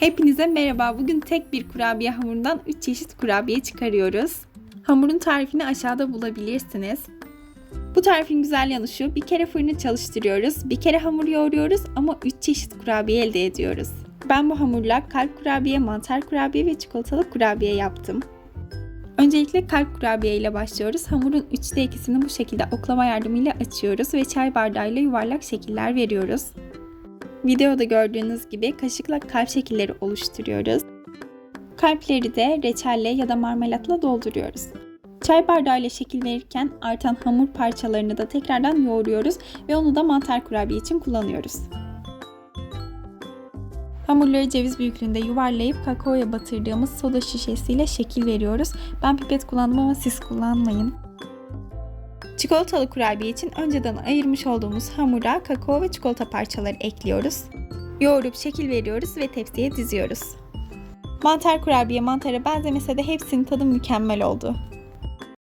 Hepinize merhaba. Bugün tek bir kurabiye hamurundan 3 çeşit kurabiye çıkarıyoruz. Hamurun tarifini aşağıda bulabilirsiniz. Bu tarifin güzel yanı şu, bir kere fırını çalıştırıyoruz, bir kere hamur yoğuruyoruz ama 3 çeşit kurabiye elde ediyoruz. Ben bu hamurla kalp kurabiye, mantar kurabiye ve çikolatalı kurabiye yaptım. Öncelikle kalp kurabiye ile başlıyoruz. Hamurun 3'te 2'sini bu şekilde oklava yardımıyla açıyoruz ve çay bardağıyla yuvarlak şekiller veriyoruz. Videoda gördüğünüz gibi kaşıkla kalp şekilleri oluşturuyoruz. Kalpleri de reçelle ya da marmelatla dolduruyoruz. Çay bardağıyla şekil verirken artan hamur parçalarını da tekrardan yoğuruyoruz ve onu da mantar kurabiye için kullanıyoruz. Hamurları ceviz büyüklüğünde yuvarlayıp kakaoya batırdığımız soda şişesiyle şekil veriyoruz. Ben pipet kullandım ama siz kullanmayın. Çikolatalı kurabiye için önceden ayırmış olduğumuz hamura kakao ve çikolata parçaları ekliyoruz. Yoğurup şekil veriyoruz ve tepsiye diziyoruz. Mantar kurabiye mantara benzemese de hepsinin tadı mükemmel oldu.